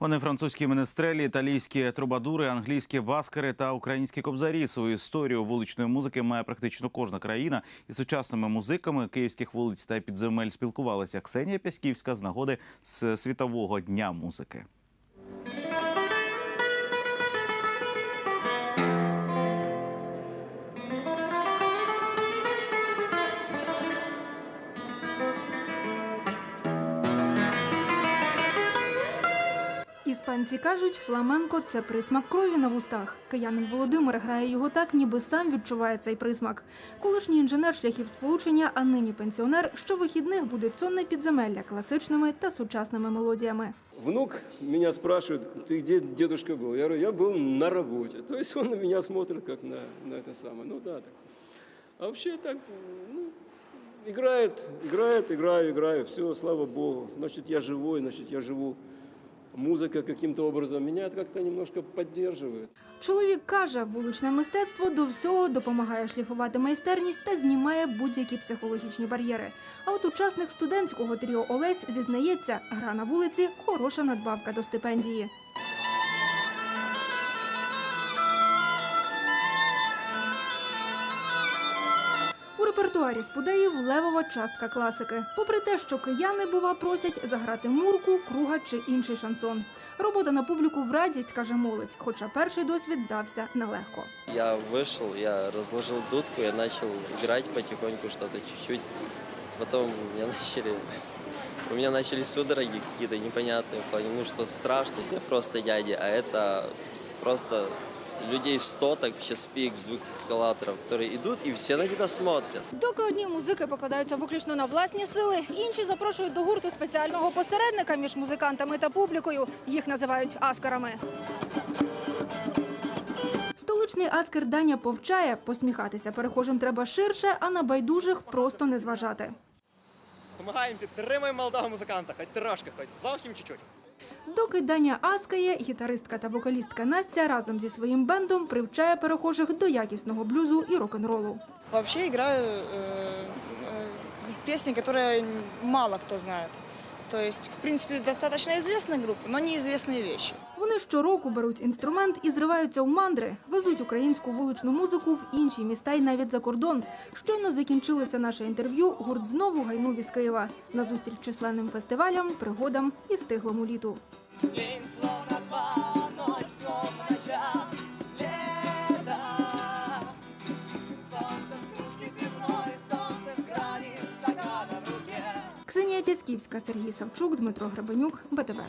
Вони французькі менестрелі, італійські трубадури, англійські баскери та українські кобзарі. Свою історію вуличної музики має практично кожна країна. Із сучасними музиками київських вулиць та підземель спілкувалася Ксенія Пяськівська з нагоди з світового дня музики. Іспанці кажуть, фламенко це присмак крові на вустах. Киянин Володимир грає його так, ніби сам відчуває цей присмак. Колишній інженер шляхів сполучення, а нині пенсіонер, щовихідних буде сонне підземелля класичними та сучасними мелодіями. Внук меня спрашивает, ты где дедушка был? Я говорю, я был на работе. То есть он на меня смотрит как на, на это самое. Ну да, так. А вообще так, ну, играет, играет, играю, играю. Все, слава Богу. Значит, я живой, значит, я живу. Музыка каким-то образом меня как-то немножко поддерживает. Чоловік каже, вуличне мистецтво до всього допомагає шліфувати майстерність та знімає будь-які психологічні бар'єри. А от учасник студентського тріо Олесь зізнається, гра на вулиці хороша надбавка до стипендії. репертуарі спудеїв левова частка класики. Попри те, що кияни бува просять заграти мурку, круга чи інший шансон. Робота на публіку в радість каже молодь, хоча перший досвід дався нелегко. Я вышел, я разложил дудку, я начал играть потихоньку что-то чуть-чуть. Потом у меня начали, у меня начались судороги какие-то непонятные, в плане, ну что страшно, я просто дядя, а это просто людей 100, так сейчас пик звук эскалаторов, которые идут и все на тебя смотрят. Доки одні музики покладаються виключно на власні сили, інші запрошують до гурту спеціального посередника між музикантами та публікою. Їх називають аскарами. Столичний аскер Даня повчає, посміхатися перехожим треба ширше, а на байдужих просто не зважати. Помагаємо, підтримуємо молодого музиканта, хоч трошки, хоч зовсім чуть-чуть. Доки Даня аскає, гітаристка та вокалістка Настя разом зі своїм бендом привчає перехожих до якісного блюзу і рок-н-ролу. Вообще играю э, э, песни, которые мало кто знает. То есть, в принципе, достаточно известная группа, но неизвестные вещи. Вони щороку беруть інструмент і зриваються у мандри, везуть українську вуличну музику в інші міста і навіть за кордон. Щойно закінчилося наше інтерв'ю. Гурт знову гайнув із Києва на зустріч численним фестивалям, пригодам і стиглому літу. Пясківська, Сергій Савчук, Дмитро Гребенюк, БТВ.